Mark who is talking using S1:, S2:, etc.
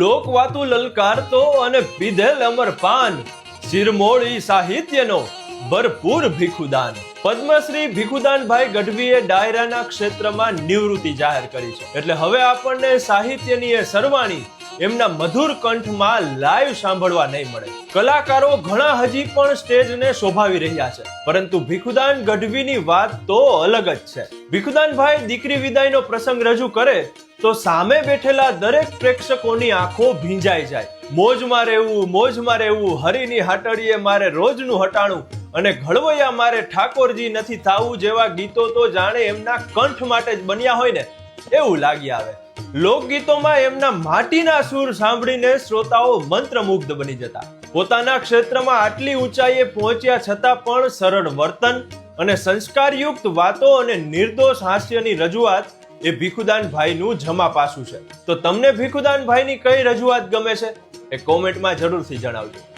S1: લોકવાતું લલકારતો અને પીધેલ અમર પાન શિરમોળી સાહિત્યનો ભરપૂર ભીખુદાન. પદ્મશ્રી ભીખુદાનભાઈ ગઢવીએ ડાયરાના ક્ષેત્રમાં નિવૃત્તિ જાહેર કરી છે. એટલે હવે આપણને સાહિત્યની એ સરવાણી એમના મધુર કંઠમાં લાઈવ સાંભળવા નહીં મળે. કલાકારો ઘણા હજી પણ સ્ટેજને શોભાવી રહ્યા છે. પરંતુ ભીખુદાન ગઢવીની વાત તો અલગ જ છે. ભીખુદાનભાઈ દીકરી વિદાયનો પ્રસંગ રજૂ કરે તો સામે બેઠેલા દરેક પ્રેક્ષકોની આંખો ભીંજાઈ જાય. મોજમાં રહેવું મોજમાં રહેવું, હરિની હાટડીએ મારે રોજનું હટાણું અને ઘડવૈયા મારે ઠાકોરજી નથી થાવું જેવા ગીતો તો જાણે એમના કંઠ માટે જ બન્યા હોય ને, એવું લાગી આવે. લોકગીતોમાં એમના માટીના સૂર સાંભળીને શ્રોતાઓ મંત્રમુગ્ધ બની જતા. પોતાના ક્ષેત્રમાં આટલી ઊંચાઈએ પહોંચ્યા છતાં પણ સરળ વર્તન અને સંસ્કારયુક્ત વાતો અને નિર્દોષ હાસ્યની રજૂઆત એ ભીખુદાન ભાઈનું જમા પાસું છે. તો તમને ભીખુદાન ભાઈની કઈ રજૂઆત ગમે છે? એ કોમેન્ટમાં જરૂરથી જણાવજો.